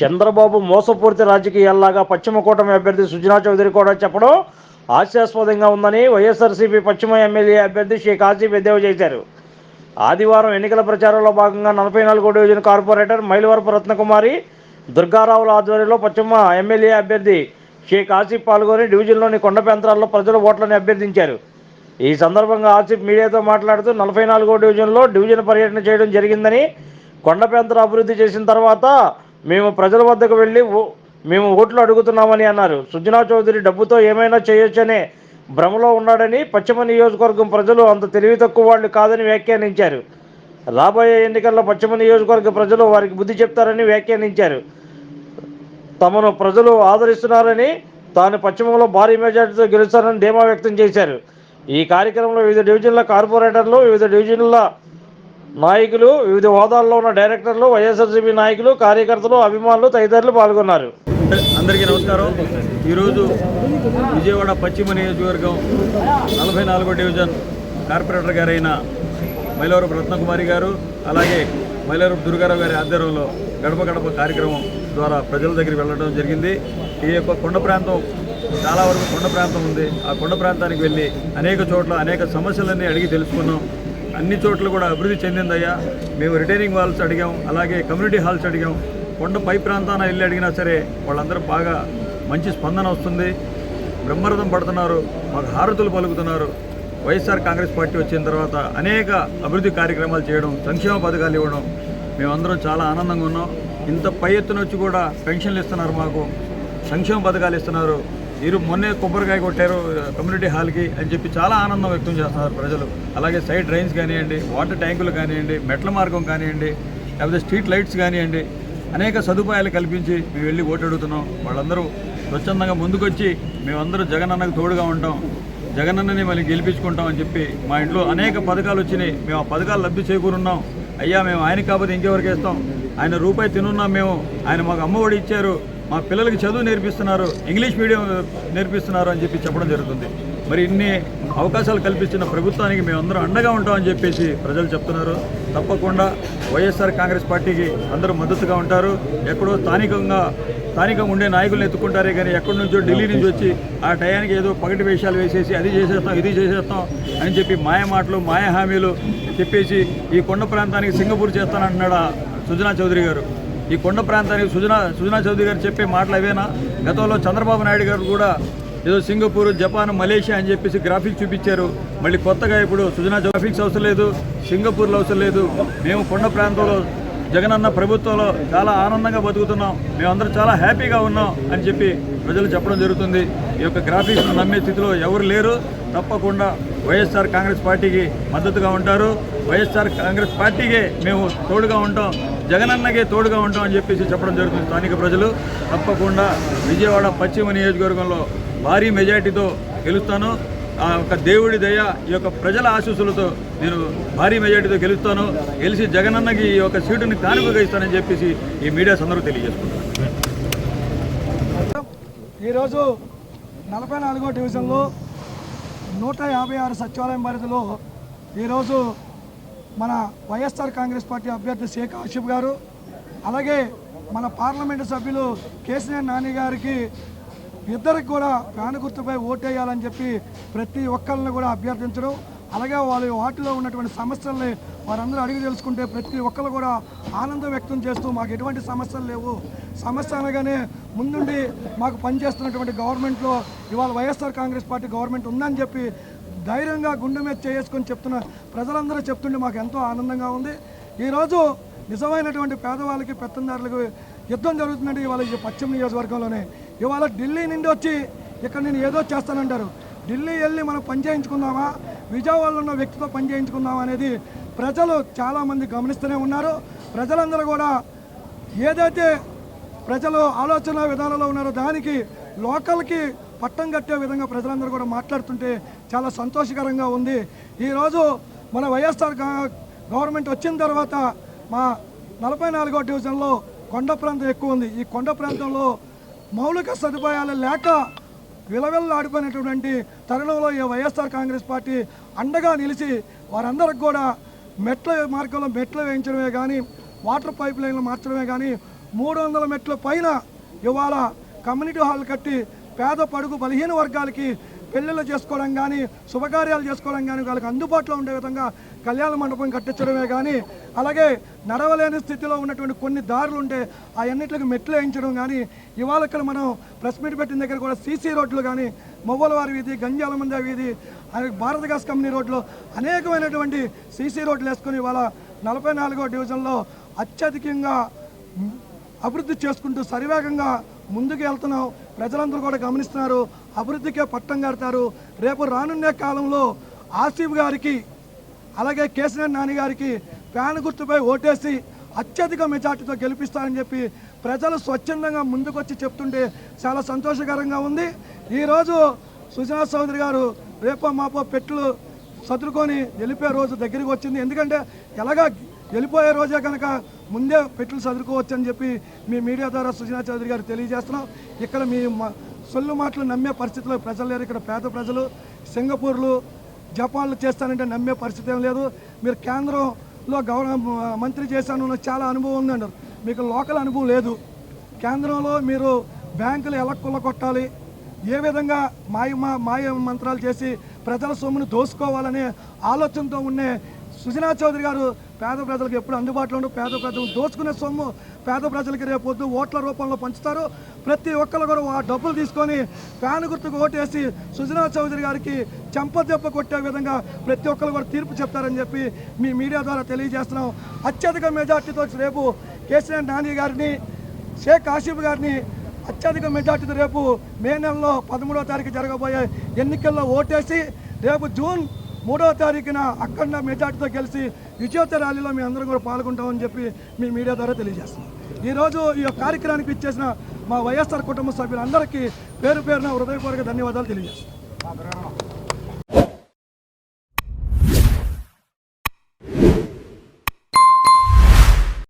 చంద్రబాబు మోసపూరిత రాజకీయాల్లాగా పశ్చిమ కూటమి అభ్యర్థి సుజనా చౌదరి కూడా చెప్పడం హాస్యాస్పదంగా ఉందని వైఎస్ఆర్సీపీ పశ్చిమ ఎమ్మెల్యే అభ్యర్థి షేక్ ఆసిఫ్ ఎద్దేవా చేశారు. ఆదివారం ఎన్నికల ప్రచారంలో భాగంగా నలభై నాలుగో డివిజన్ కార్పొరేటర్ మైలవరపు రత్నకుమారి దుర్గారావుల ఆధ్వర్యంలో పశ్చిమ ఎమ్మెల్యే అభ్యర్థి షేక్ ఆసిఫ్ పాల్గొని డివిజన్లోని కొండ ప్రాంతాల్లో ప్రజల ఓట్లను అభ్యర్థించారు. ఈ సందర్భంగా ఆసిఫ్ మీడియాతో మాట్లాడుతూ నలభై నాలుగో డివిజన్లో డివిజన్ పర్యటన చేయడం జరిగిందని కొండ ప్రాంతాలు అభివృద్ధి చేసిన తర్వాత మేము ప్రజల వద్దకు వెళ్ళి ఓ- మేము ఓట్లు అడుగుతున్నామని అన్నారు. సుజనా చౌదరి డబ్బుతో ఏమైనా చేయొచ్చనే భ్రమలో ఉన్నాడని పశ్చిమ నియోజకవర్గం ప్రజలు అంత తెలివి తక్కువ వాళ్ళు కాదని వ్యాఖ్యానించారు. రాబోయే ఎన్నికల్లో పశ్చిమ నియోజకవర్గ ప్రజలు వారికి బుద్ధి చెప్తారని వ్యాఖ్యానించారు. తమను ప్రజలు ఆదరిస్తున్నారని తాను పశ్చిమంలో భారీ మెజార్టీతో గెలుస్తారని ధీమా వ్యక్తం చేశారు. ఈ కార్యక్రమంలో వివిధ డివిజన్ల కార్పొరేటర్లు వివిధ డివిజన్ల నాయకులు వివిధ హోదాల్లో ఉన్న డైరెక్టర్లు వైఎస్ఆర్సీపీ నాయకులు కార్యకర్తలు అభిమానులు తదితరులు పాల్గొన్నారు. అందరికీ నమస్కారం. ఈరోజు విజయవాడ పశ్చిమ నియోజకవర్గం నలభై నాలుగో డివిజన్ కార్పొరేటర్ గారైన మైలవరపు రత్నకుమారి గారు అలాగే మైలవరపు దుర్గారావు గారి ఆధ్వర్యంలో గడప గడప కార్యక్రమం ద్వారా ప్రజల దగ్గరికి వెళ్ళడం జరిగింది. ఈ యొక్క కొండ ప్రాంతం చాలా వరకు కొండ ప్రాంతం ఉంది. ఆ కొండ ప్రాంతానికి వెళ్ళి అనేక చోట్ల అనేక సమస్యలన్నీ అడిగి తెలుసుకున్నాం. అన్ని చోట్ల కూడా అభివృద్ధి చెందిందయ్యా. మేము రిటైనింగ్ వాల్స్ అడిగాం అలాగే కమ్యూనిటీ హాల్స్ అడిగాం. కొండ పై ప్రాంతాన వెళ్ళి అడిగినా సరే వాళ్ళందరూ బాగా మంచి స్పందన వస్తుంది. బ్రహ్మరథం పడుతున్నారు మాకు హారతులు పలుకుతున్నారు. వైఎస్ఆర్ కాంగ్రెస్ పార్టీ వచ్చిన తర్వాత అనేక అభివృద్ధి కార్యక్రమాలు చేయడం సంక్షేమ పథకాలు ఇవ్వడం మేమందరం చాలా ఆనందంగా ఉన్నాం. ఇంత పై ఎత్తున వచ్చి కూడా పెన్షన్లు ఇస్తున్నారు మాకు సంక్షేమ పథకాలు ఇస్తున్నారు. వీరు మొన్నే కొబ్బరికాయ కొట్టారు కమ్యూనిటీ హాల్కి అని చెప్పి చాలా ఆనందం వ్యక్తం చేస్తున్నారు ప్రజలు. అలాగే సైడ్ డ్రైన్స్ కానివ్వండి వాటర్ ట్యాంకులు కానివ్వండి మెట్ల మార్గం కానివ్వండి లేకపోతే స్ట్రీట్ లైట్స్ కానివ్వండి అనేక సదుపాయాలు కల్పించి మేము వెళ్ళి ఓటు అడుగుతున్నాం. వాళ్ళందరూ స్వచ్ఛందంగా ముందుకొచ్చి మేమందరూ జగనన్నకు తోడుగా ఉంటాం. జగనన్నని మళ్ళీ గెలిపించుకుంటాం అని చెప్పి మా ఇంట్లో అనేక పథకాలు వచ్చినాయి. మేము ఆ పథకాలు లబ్ధి చేకూరున్నాం. అయ్యా మేము ఆయన కాకపోతే ఇంకెవరికి వేస్తాం ఆయన రూపాయి తినున్నాం మేము. ఆయన మాకు అమ్మఒడి ఇచ్చారు. మా పిల్లలకి చదువు నేర్పిస్తున్నారు ఇంగ్లీష్ మీడియం నేర్పిస్తున్నారు అని చెప్పి చెప్పడం జరుగుతుంది. మరి ఇన్ని అవకాశాలు కల్పిస్తున్న ప్రభుత్వానికి మేమందరం అండగా ఉంటామని చెప్పేసి ప్రజలు చెప్తున్నారు. తప్పకుండా వైఎస్ఆర్ కాంగ్రెస్ పార్టీకి అందరూ మద్దతుగా ఉంటారు. ఎక్కడో స్థానికంగా స్థానికంగా ఉండే నాయకులను ఎత్తుకుంటారే కానీ ఎక్కడి నుంచో ఢిల్లీ నుంచి వచ్చి ఆ టయానికి ఏదో పగటి వేషాలు వేసేసి అది చేసేస్తాం ఇది చేసేస్తాం అని చెప్పి మాయ మాటలు మాయ హామీలు చెప్పేసి ఈ కొండ ప్రాంతానికి సింగపూర్ చేస్తానంటున్నాడు సుజనా చౌదరి గారు. ఈ కొండ ప్రాంతానికి సుజనా సుజనా చౌదరి గారు చెప్పే మాటలు అవేనా? గతంలో చంద్రబాబు నాయుడు గారు కూడా ఏదో సింగపూర్ జపాన్ మలేషియా అని చెప్పేసి గ్రాఫిక్స్ చూపించారు. మళ్ళీ కొత్తగా ఇప్పుడు సుజనా గ్రాఫిక్స్ అవసరం లేదు సింగపూర్లో అవసరం లేదు. మేము కొండ ప్రాంతంలో జగనన్న ప్రభుత్వంలో చాలా ఆనందంగా బతుకుతున్నాం. మేమందరం చాలా హ్యాపీగా ఉన్నాం అని చెప్పి ప్రజలు చెప్పడం జరుగుతుంది. ఈ యొక్క గ్రాఫిక్స్ నమ్మే స్థితిలో ఎవరు లేరు. తప్పకుండా వైఎస్ఆర్ కాంగ్రెస్ పార్టీకి మద్దతుగా ఉంటారు. వైఎస్ఆర్ కాంగ్రెస్ పార్టీకే మేము తోడుగా ఉంటాం. జగనన్నకే తోడుగా ఉంటాం అని చెప్పేసి చెప్పడం జరుగుతుంది స్థానిక ప్రజలు. తప్పకుండా విజయవాడ పశ్చిమ నియోజకవర్గంలో భారీ మెజార్టీతో గెలుస్తాను. ఆ యొక్క దేవుడి దయ ఈ యొక్క ప్రజల ఆశీస్సులతో నేను భారీ మెజార్టీతో గెలుస్తాను. గెలిచి జగనన్నకి ఈ యొక్క సీటుని కానుకగా ఇస్తానని చెప్పేసి ఈ మీడియా సందరూ తెలియజేసుకుంటాను ఈరోజు నలభై నాలుగో డివిజన్లో నూట యాభై ఆరు సచివాలయం పరిధిలో ఈరోజు మన వైఎస్ఆర్ కాంగ్రెస్ పార్టీ అభ్యర్థి షేక్ ఆషిఫ్ గారు అలాగే మన పార్లమెంటు సభ్యులు కేసీఆర్ నాని గారికి ఇద్దరికి కూడా ప్రాణ గుర్తుపై ఓటేయాలని చెప్పి ప్రతి ఒక్కరిని కూడా అభ్యర్థించడం అలాగే వాళ్ళ వాటిలో ఉన్నటువంటి సమస్యల్ని వారందరూ అడిగి తెలుసుకుంటే ప్రతి ఒక్కరు కూడా ఆనందం వ్యక్తం చేస్తూ మాకు ఎటువంటి సమస్యలు లేవు. సమస్య అనగానే ముందుండి మాకు పనిచేస్తున్నటువంటి గవర్నమెంట్లో ఇవాళ వైఎస్ఆర్ కాంగ్రెస్ పార్టీ గవర్నమెంట్ ఉందని చెప్పి ధైర్యంగా గుండె మీద చేసుకొని చెప్తున్న ప్రజలందరూ చెప్తుంటే మాకు ఎంతో ఆనందంగా ఉంది. ఈరోజు నిజమైనటువంటి పేదవాళ్ళకి పెత్తందారులకు యుద్ధం జరుగుతుందంటే ఇవాళ ఈ పశ్చిమ నియోజకవర్గంలోనే ఇవాళ ఢిల్లీ నుండి వచ్చి ఇక్కడ నేను ఏదో చేస్తానంటారు. ఢిల్లీ వెళ్ళి మనం పని చేయించుకుందామా? విజయవాడలో ఉన్న వ్యక్తితో పని చేయించుకుందామా అనేది ప్రజలు చాలామంది గమనిస్తూనే ఉన్నారు. ప్రజలందరూ కూడా ఏదైతే ప్రజలు ఆలోచన విధానంలో ఉన్నారో దానికి లోకల్కి పట్టం కట్టే విధంగా ప్రజలందరూ కూడా మాట్లాడుతుంటే చాలా సంతోషకరంగా ఉంది. ఈరోజు మన వైఎస్ఆర్ గవర్నమెంట్ వచ్చిన తర్వాత మా నలభై నాలుగో డివిజన్లో కొండ ప్రాంతం ఎక్కువ ఉంది. ఈ కొండ ప్రాంతంలో మౌలిక సదుపాయాలు లేక విలవిల్లాడిపోయినటువంటి తరుణంలో ఈ వైఎస్ఆర్ కాంగ్రెస్ పార్టీ అండగా నిలిచి వారందరికి కూడా మెట్ల మార్గంలో మెట్లు వేయించడమే కానీ వాటర్ పైప్ లైన్లు మార్చడమే కానీ మూడు వందల మెట్ల పైన ఇవాళ కమ్యూనిటీ హాల్ కట్టి పేద పడుగు బలహీన వర్గాలకి పెళ్ళిళ్ళు చేసుకోవడం కానీ శుభకార్యాలు చేసుకోవడం కానీ వాళ్ళకి అందుబాటులో ఉండే విధంగా కళ్యాణ మండపం కట్టించడమే కానీ అలాగే నడవలేని స్థితిలో ఉన్నటువంటి కొన్ని దారులు ఉంటే ఆ అన్నిటికి మెట్లు వేయించడం కానీ ఇవాళ ఇక్కడ మనం ప్రెస్ మీట్ పెట్టిన దగ్గర కూడా సీసీ రోడ్లు కానీ మొవ్వలవారి వీధి గంజాలమంద వీధి భారత గ్యాస్ కంపెనీ రోడ్లు అనేకమైనటువంటి సీసీ రోడ్లు వేసుకొని ఇవాళ నలభై నాలుగో డివిజన్లో అత్యధికంగా అభివృద్ధి చేసుకుంటూ సరివేగంగా ముందుకు వెళ్తున్నాం. ప్రజలందరూ కూడా గమనిస్తున్నారు. అభివృద్ధికే పట్టం కడతారు. రేపు రానున్న కాలంలో ఆసిఫ్ గారికి అలాగే కేసీఆర్ నాని గారికి ఫ్యాన్ గుర్తుపై ఓటేసి అత్యధిక మెజార్టీతో గెలిపిస్తారని చెప్పి ప్రజలు స్వచ్ఛందంగా ముందుకొచ్చి చెప్తుంటే చాలా సంతోషకరంగా ఉంది. ఈరోజు సుజనా చౌదరి గారు రేపో మాపో పెట్లు సదురుకొని వెళ్ళిపోయే రోజు దగ్గరికి వచ్చింది. ఎందుకంటే ఎలాగా వెళ్ళిపోయే రోజే కనుక ముందే పెట్లు చదువుకోవచ్చు అని చెప్పి మీ మీడియా ద్వారా సుజనా చౌదరి గారు తెలియజేస్తున్నాం. ఇక్కడ మీ సొల్లు మాటలు నమ్మే పరిస్థితిలో ప్రజలు లేరు. ఇక్కడ పేద ప్రజలు సింగపూర్లు జపాన్లు చేస్తానంటే నమ్మే పరిస్థితి ఏం లేదు. మీరు కేంద్రంలో గవర్న మంత్రి చేశాను నాకు చాలా అనుభవం ఉందండి మీకు లోకల్ అనుభవం లేదు. కేంద్రంలో మీరు బ్యాంకులు ఎలా కొట్టాలి. ఏ విధంగా మాయ మాయ మంత్రాలు చేసి ప్రజల సొమ్మును దోసుకోవాలనే ఆలోచనతో ఉండే సుజనా చౌదరి గారు పేద ప్రజలకు ఎప్పుడు అందుబాటులో ఉండు పేద ప్రజలు దోచుకునే సొమ్ము పేద ప్రజలకి రేపొద్దు ఓట్ల రూపంలో పంచుతారు. ప్రతి ఒక్కరు కూడా ఆ డబ్బులు తీసుకొని ఫ్యాన్ గుర్తుకు ఓటేసి సుజనా చౌదరి గారికి చెంపదెబ్బ కొట్టే విధంగా ప్రతి ఒక్కరు కూడా తీర్పు చెప్తారని చెప్పి మీ మీడియా ద్వారా తెలియజేస్తున్నాం. అత్యధిక మెజార్టీతో రేపు కేసీఆర్ నాని గారిని షేక్ ఆసిఫ్ గారిని అత్యధిక మెజార్టీతో రేపు మే నెలలో పదమూడవ తారీఖు జరగబోయే ఎన్నికల్లో ఓటేసి రేపు జూన్ మూడవ తారీఖున అఖండ మెజార్టీతో గెలిచి విజయోత్సవ ర్యాలీలో మీ అందరూ కూడా పాల్గొంటామని చెప్పి మీ మీడియా ద్వారా తెలియజేస్తున్నాం. ఈరోజు ఈ యొక్క కార్యక్రమానికి ఇచ్చేసిన మా వైఎస్ఆర్ కుటుంబ సభ్యులందరికీ పేరు పేరున హృదయపూర్వక ధన్యవాదాలు తెలియజేస్తున్నాం.